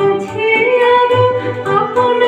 আছে আরও আপন